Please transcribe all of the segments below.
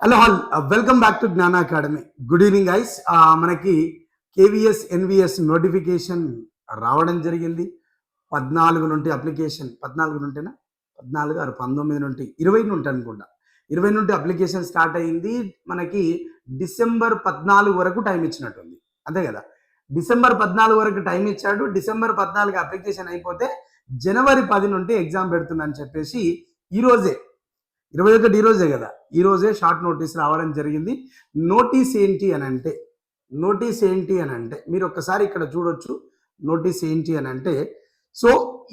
Hello all welcome back to Gnana academy good evening ice మనకి KVS NVS notification రావడం జరిగింది. పద్నాలుగు నుండి అప్లికేషన్ పద్నాలుగు నుంటేనా పద్నాలుగు ఆరు పంతొమ్మిది నుండి ఇరవై నుండి అనుకుంటా. ఇరవై నుండి అప్లికేషన్ స్టార్ట్ అయింది. మనకి డిసెంబర్ పద్నాలుగు వరకు టైం ఇచ్చినట్టుంది. అంతే కదా? డిసెంబర్ పద్నాలుగు వరకు టైం ఇచ్చాడు. డిసెంబర్ పద్నాలుగు అప్లికేషన్ అయిపోతే జనవరి పది నుండి ఎగ్జామ్ పెడుతుందని చెప్పేసి ఈరోజే ఇరవై ఒకటి ఈ రోజే కదా. ఈ రోజే షార్ట్ నోటీస్ రావడం జరిగింది. నోటీస్ ఏంటి అని అంటే నోటీస్ ఏంటి అని అంటే మీరు ఒక్కసారి ఇక్కడ చూడొచ్చు. నోటీస్ ఏంటి అని అంటే so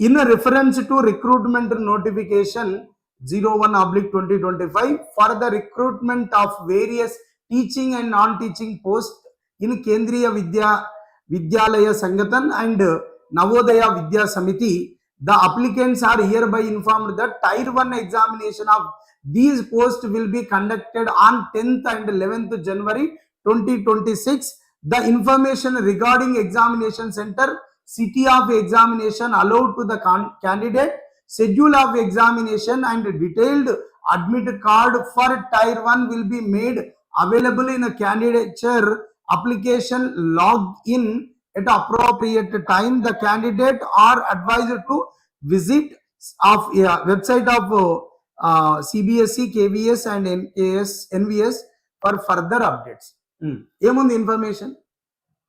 in reference to recruitment notification zero one oblique twenty twenty five for the recruitment of various teaching and non teaching post in Kendriya Vidya Vidyalaya Sangathan and Navodaya Vidya Samiti. the applicants are hereby informed that tier 1 examination of these posts will be conducted on 10th and 11th january 2026 the information regarding examination center city of examination allowed to the candidate schedule of examination and detailed admit card for tier 1 will be made available in a candidature application login at appropriate time. The candidate are advised to visit of yeah, website of uh, kvs and nks nvs for further updates. Hmm. ఏముంది information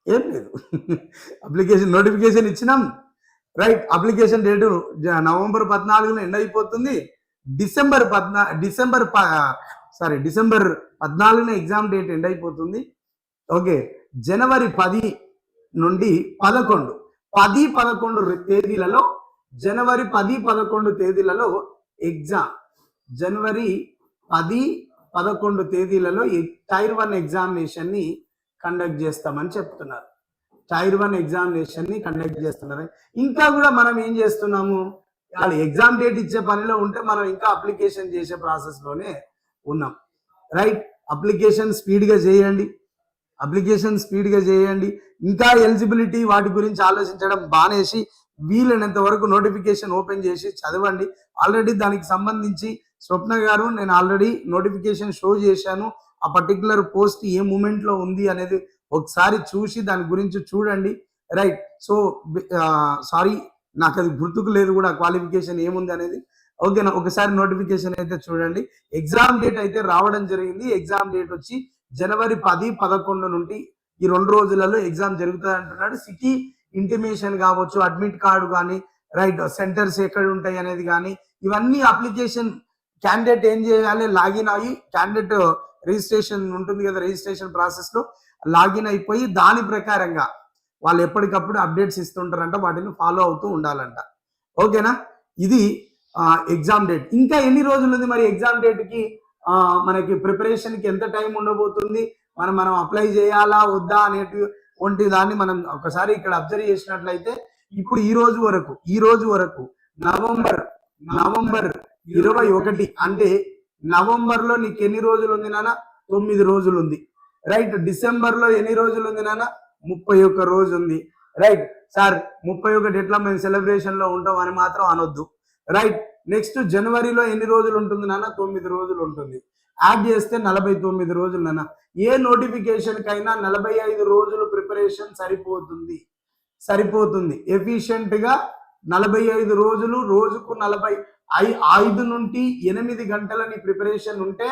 ఏం లేదు. Application notification ఇచ్చినాం. Right application date November పద్నాలుగున end అయిపోతుంది. December పద్నా December sorry December పద్నాలుగున exam date end అయిపోతుంది. Okay జనవరి పది నుండి పదకొండు. పది పదకొండు తేదీలలో జనవరి పది పదకొండు తేదీలలో ఎగ్జామ్ జనవరి పది పదకొండు తేదీలలో ఈ టైర్ వన్ ఎగ్జామినేషన్ని కండక్ట్ చేస్తామని చెప్తున్నారు. టైర్ వన్ ఎగ్జామినేషన్ని కండక్ట్ చేస్తున్నారు. ఇంకా కూడా మనం ఏం చేస్తున్నాము? వాళ్ళు ఎగ్జామ్ డేట్ ఇచ్చే పనిలో ఉంటే మనం ఇంకా అప్లికేషన్ చేసే ప్రాసెస్లోనే ఉన్నాం. రైట్ అప్లికేషన్ స్పీడ్గా చేయండి. అప్లికేషన్ స్పీడ్గా చేయండి. ఇంకా ఎలిజిబిలిటీ వాటి గురించి ఆలోచించడం బానేసి వీలైనంత వరకు నోటిఫికేషన్ ఓపెన్ చేసి చదవండి. ఆల్రెడీ దానికి సంబంధించి స్వప్న గారు నేను ఆల్రెడీ నోటిఫికేషన్ షో చేశాను. ఆ పర్టికులర్ పోస్ట్ ఏ మూమెంట్లో ఉంది అనేది ఒకసారి చూసి దాని గురించి చూడండి. రైట్ సో సారీ నాకు అది గుర్తుకు లేదు కూడా క్వాలిఫికేషన్ ఏముంది అనేది. ఓకేనా ఒకసారి నోటిఫికేషన్ అయితే చూడండి. ఎగ్జామ్ డేట్ అయితే రావడం జరిగింది. ఎగ్జామ్ డేట్ వచ్చి జనవరి పది పదకొండు నుండి ఈ రెండు రోజులలో ఎగ్జామ్ జరుగుతుంది అంటున్నాడు. సిటీ ఇంటిమేషన్ కావచ్చు అడ్మిట్ కార్డు కానీ రైట్ సెంటర్స్ ఎక్కడ ఉంటాయి అనేది కానీ ఇవన్నీ అప్లికేషన్ క్యాండిడేట్ ఏం చేయాలి? లాగిన్ అయ్యి క్యాండిడేట్ రిజిస్ట్రేషన్ ఉంటుంది కదా రిజిస్ట్రేషన్ ప్రాసెస్లో లాగిన్ అయిపోయి దాని ప్రకారంగా వాళ్ళు ఎప్పటికప్పుడు అప్డేట్స్ ఇస్తుంటారంట వాటిని ఫాలో అవుతూ ఉండాలంట. ఓకేనా? ఇది ఎగ్జామ్ డేట్ ఇంకా ఎన్ని రోజులు ఉంది మరి ఎగ్జామ్ డేట్కి? మనకి ప్రిపరేషన్కి ఎంత టైం ఉండబోతుంది? మనం మనం అప్లై చేయాలా వద్దా అనేటి వంటి దాన్ని మనం ఒకసారి ఇక్కడ అబ్జర్వ్ చేసినట్లయితే ఇప్పుడు ఈ రోజు వరకు ఈ రోజు వరకు నవంబర్ నవంబర్ ఇరవై ఒకటి అంటే నవంబర్లో నీకు ఎన్ని రోజులు ఉంది నాన్న? తొమ్మిది రోజులు ఉంది రైట్ డిసెంబర్లో ఎన్ని రోజులు ఉంది నాన్న? ముప్పై ఒక్క రోజు ఉంది రైట్ సార్ ముప్పై ఒకటి ఎట్లా మేము సెలబ్రేషన్లో ఉంటాం అని మాత్రం అనొద్దు. రైట్ నెక్స్ట్ జనవరిలో ఎన్ని రోజులు ఉంటుంది నాన్న? తొమ్మిది రోజులు ఉంటుంది యాడ్ చేస్తే నలభై తొమ్మిది రోజులు నాన్న. ఏ నోటిఫికేషన్ కైనా నలభై ఐదు రోజులు ప్రిపరేషన్ సరిపోతుంది. సరిపోతుంది. ఎఫిషియెంట్గా నలభై ఐదు రోజులు రోజుకు నలభై ఐ ఐదు నుండి ఎనిమిది గంటల నీ ప్రిపరేషన్ ఉంటే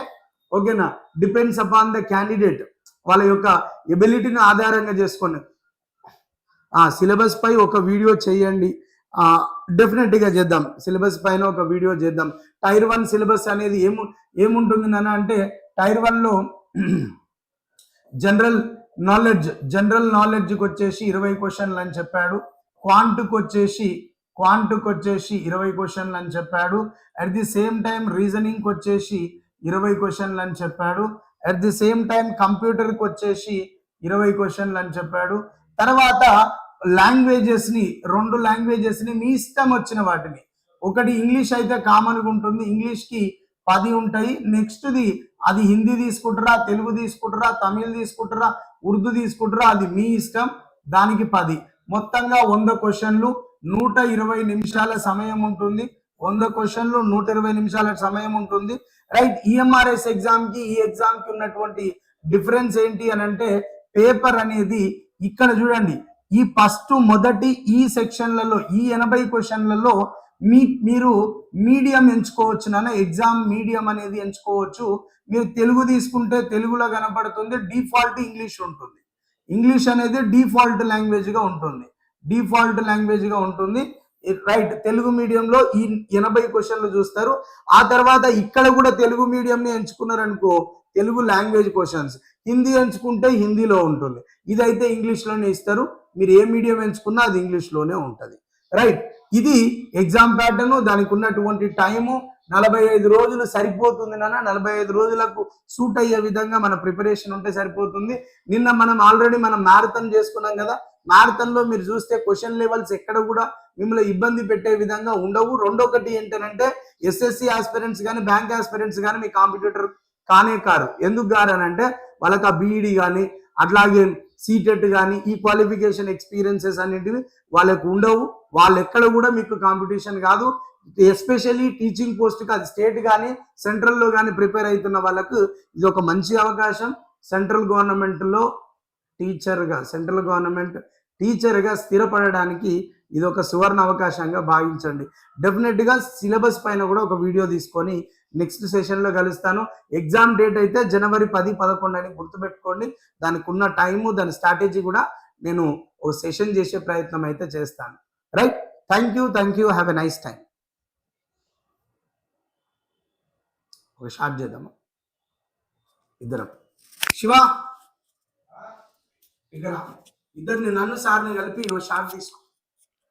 ఓకేనా? డిపెండ్స్ అపాన్ ద క్యాండిడేట్ వాళ్ళ యొక్క ఎబిలిటీని ఆధారంగా చేసుకోండి. ఆ సిలబస్ పై ఒక వీడియో చేయండి. డెఫినెట్గా చేద్దాం. సిలబస్ పైన ఒక వీడియో చేద్దాం. టైర్ వన్ సిలబస్ అనేది ఏము ఏముంటుంది నాన్న అంటే టైర్ వన్లో జనరల్ నాలెడ్జ్ జనరల్ నాలెడ్జ్కి వచ్చేసి ఇరవై క్వశ్చన్లు అని చెప్పాడు. క్వాంట్కి వచ్చేసి క్వాంట్కి వచ్చేసి ఇరవై క్వశ్చన్లు అని చెప్పాడు. అట్ ది సేమ్ టైం రీజనింగ్కి వచ్చేసి ఇరవై క్వశ్చన్లు అని చెప్పాడు. అట్ ది సేమ్ టైం కంప్యూటర్కి వచ్చేసి ఇరవై క్వశ్చన్లు అని చెప్పాడు. తర్వాత లాంగ్వేజెస్ని రెండు లాంగ్వేజెస్ని మీ ఇష్టం వచ్చిన వాటిని. ఒకటి ఇంగ్లీష్ అయితే కామన్గా ఉంటుంది. ఇంగ్లీష్కి పది ఉంటాయి. నెక్స్ట్ ది అది హిందీ తీసుకుంటారా తెలుగు తీసుకుంటారా తమిళ్ తీసుకుంటారా ఉర్దూ తీసుకుంటారా అది మీ ఇష్టం. దానికి పది. మొత్తంగా వంద క్వశ్చన్లు నూట ఇరవై నిమిషాల సమయం ఉంటుంది. వంద క్వశ్చన్లు నూట ఇరవై నిమిషాల సమయం ఉంటుంది. రైట్ ఈఎంఆర్ఎస్ ఎగ్జామ్కి ఈ ఎగ్జామ్కి ఉన్నటువంటి డిఫరెన్స్ ఏంటి అని అంటే పేపర్ అనేది ఇక్కడ చూడండి. ఈ ఫస్ట్ మొదటి ఈ సెక్షన్లలో ఈ ఎనభై క్వశ్చన్లలో మీ మీరు మీడియం ఎంచుకోవచ్చు నాన్న ఎగ్జామ్ మీడియం అనేది ఎంచుకోవచ్చు. మీరు తెలుగు తీసుకుంటే తెలుగులో కనపడుతుంది డిఫాల్ట్ ఇంగ్లీష్ ఉంటుంది. ఇంగ్లీష్ అనేది డిఫాల్ట్ లాంగ్వేజ్గా ఉంటుంది. డిఫాల్ట్ లాంగ్వేజ్గా ఉంటుంది. రైట్ తెలుగు మీడియంలో ఈ ఎనభై క్వశ్చన్లు చూస్తారు. ఆ తర్వాత ఇక్కడ కూడా తెలుగు మీడియంని ఎంచుకున్నారనుకో తెలుగు లాంగ్వేజ్ క్వశ్చన్స్ హిందీ ఎంచుకుంటే హిందీలో ఉంటుంది. ఇదైతే ఇంగ్లీష్లోనే ఇస్తారు. మీరు ఏ మీడియం ఎంచుకున్నా అది ఇంగ్లీష్లోనే ఉంటుంది. రైట్ ఇది ఎగ్జామ్ ప్యాటర్న్ దానికి ఉన్నటువంటి టైము నలభై ఐదు రోజులు సరిపోతుంది నాన్న. నలభై ఐదు రోజులకు సూట్ అయ్యే విధంగా మన ప్రిపరేషన్ ఉంటే సరిపోతుంది. నిన్న మనం ఆల్రెడీ మనం మ్యారథాన్ చేసుకున్నాం కదా. మారథన్లో మీరు చూస్తే క్వశ్చన్ లెవెల్స్ ఎక్కడ కూడా మిమ్మల్ని ఇబ్బంది పెట్టే విధంగా ఉండవు. రెండొకటి ఏంటంటే ఎస్ఎస్సి ఆస్పిరెంట్స్ కానీ బ్యాంక్ ఆస్పిరెంట్స్ కానీ మీ కాంపిటేటర్ కానే కారు. ఎందుకు గారు అని అంటే వాళ్ళకి ఆ బీఈడి కానీ అట్లాగే సీటెట్ కానీ ఈ క్వాలిఫికేషన్ ఎక్స్పీరియన్సెస్ అనేటివి వాళ్ళకు ఉండవు. వాళ్ళు ఎక్కడ కూడా మీకు కాంపిటీషన్ కాదు. ఎస్పెషల్లీ టీచింగ్ పోస్ట్కి అది స్టేట్ కానీ సెంట్రల్లో కానీ ప్రిపేర్ అవుతున్న వాళ్ళకు ఇది ఒక మంచి అవకాశం. సెంట్రల్ గవర్నమెంట్లో టీచర్గా సెంట్రల్ గవర్నమెంట్ టీచర్గా స్థిరపడడానికి ఇది ఒక సువర్ణ అవకాశంగా భావించండి. డెఫినెట్గా సిలబస్ పైన కూడా ఒక వీడియో తీసుకొని నెక్స్ట్ సెషన్లో కలుస్తాను. ఎగ్జామ్ డేట్ అయితే జనవరి పది పదకొండు అని గుర్తుపెట్టుకోండి. దానికి ఉన్న టైము దాని స్ట్రాటజీ కూడా నేను ఓ సెషన్ చేసే ప్రయత్నం అయితే చేస్తాను. Right? Thank you thank you have a nice time ఒక షార్ట్ చేద్దాము? ఇద్దరం. శివ! ఇక్కడ. ఇద్దరిని నన్ను సార్ని కలిపి నువ్వు షాప్ తీసుకో.